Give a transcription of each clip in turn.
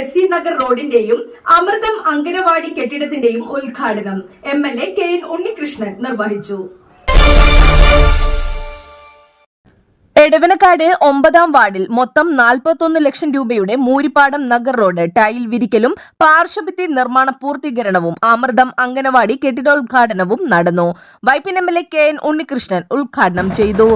S C Nagar റോഡിന്റെയും അമൃതം അങ്കനവാടി കെട്ടിടത്തിന്റെയും ഉദ്ഘാടനം M L A K N Unnikrishnan നിർവഹിച്ചു. എടവനക്കാട് ഒമ്പതാം വാർഡിൽ മൊത്തം നാൽപ്പത്തൊന്ന് ലക്ഷം രൂപയുടെ മൂരിപ്പാടം നഗർ റോഡ് ടൈൽ വിരിക്കലും പാർശ്വഭിത്തി നിർമ്മാണ പൂർത്തീകരണവും അമൃതം അംഗനവാടി കെട്ടിടോദ്ഘാടനവും നടന്നു. Vypin M L A K N Unnikrishnan ഉദ്ഘാടനം ചെയ്തു.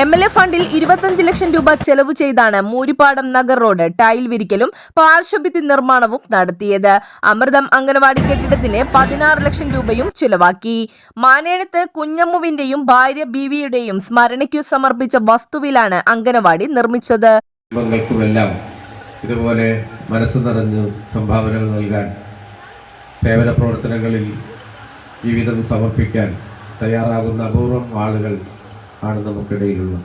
എം എൽ എ ഫണ്ടിൽ ഇരുപത്തഞ്ച് ലക്ഷം രൂപ ചെലവ് ചെയ്താണ് മൂരിപ്പാടം നഗർ റോഡ് ടൈൽ വിരിക്കലും പാർശ്വഭിത്തി നിർമ്മാണവും നടത്തിയത്. അമൃതം അംഗനവാടി കെട്ടിടത്തിന് പതിനാറ് ലക്ഷം രൂപയും ചിലവാക്കി. മാനേഴത്ത് കുഞ്ഞമ്മുവിന്റെയും ഭാര്യ ബീവിയുടെയും സ്മരണയ്ക്കു സമർപ്പിച്ച വസ്തുവിലാണ് അംഗനവാടി നിർമ്മിച്ചത്. ഇതുപോലെ മനസ്സ് നിറഞ്ഞ് സംഭാവനകൾ നൽകാൻ സേവന പ്രവർത്തനങ്ങളിൽ ജീവിതം സമർപ്പിക്കാൻ തയ്യാറാകുന്ന അപൂർവം ആളുകൾ ആണ് നമുക്കിടയിലുള്ളത്.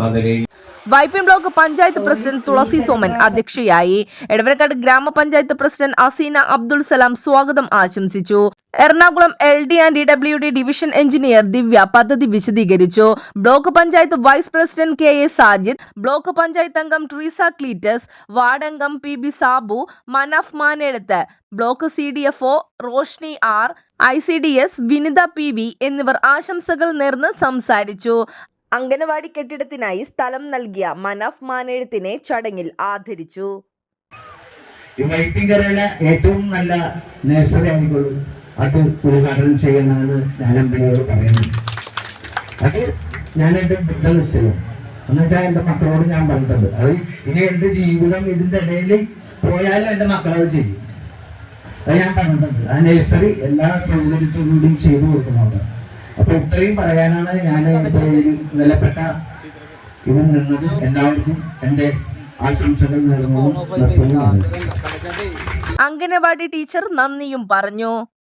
ആ നിലയിൽ വൈപ്പിൻ ബ്ലോക്ക് പഞ്ചായത്ത് പ്രസിഡന്റ് തുളസി സോമൻ അധ്യക്ഷയായി. എടവനക്കാട് ഗ്രാമപഞ്ചായത്ത് പ്രസിഡന്റ് അസീന അബ്ദുൾ സലാം സ്വാഗതം ആശംസിച്ചു. Ernakulam L D and D W D division engineer Divya പദ്ധതി വിശദീകരിച്ചു. Block panchayat vice president K A Sajid block panchayat അംഗം ട്രീസ ക്ലീറ്റസ് വാർഡ് അംഗം P B Sabu Manaf Manedath block C D F O Roshni R I C D S Vineetha P V എന്നിവർ ആശംസകൾ നേർന്ന് സംസാരിച്ചു. അംഗനവാടി കെട്ടിടത്തിനായി സ്ഥലം നൽകിയ മനഫ് മാനെഴുത്തിനെ ചടങ്ങിൽ ആദരിച്ചു. വൈപ്പിങ്കരയിലെ ഏറ്റവും നല്ല നഴ്സറി ആയിക്കോളും. അത് ഉദ്ഘാടനം ചെയ്യണമെന്ന് ഞാൻ അമ്മയോട് പറയുന്നു അത് ഞാൻ എന്റെ ബിസിനസ്സിലും എന്നുവെച്ചാൽ എന്റെ മക്കളോട് ഞാൻ പറഞ്ഞിട്ടുണ്ട്. അത് ഇനി എന്റെ ജീവിതം ഇതിന്റെ ഇടയിൽ പോയാലും എന്റെ മക്കളത് ചെയ്യും. അത് ഞാൻ പറഞ്ഞിട്ടുണ്ട്. ആ നഴ്സറി എല്ലാ സൗകര്യത്തോടുകൂടിയും ചെയ്തു കൊടുക്കുന്നുണ്ട്. അപ്പൊ ഇത്രയും പറയാനാണ് ഞാൻ എന്റെ വിലപ്പെട്ട ഇത് നിന്നത്. എല്ലാവർക്കും എന്റെ ആശംസകൾ നേർന്നു അംഗനവാടി ടീച്ചർ നന്ദിയും പറഞ്ഞു.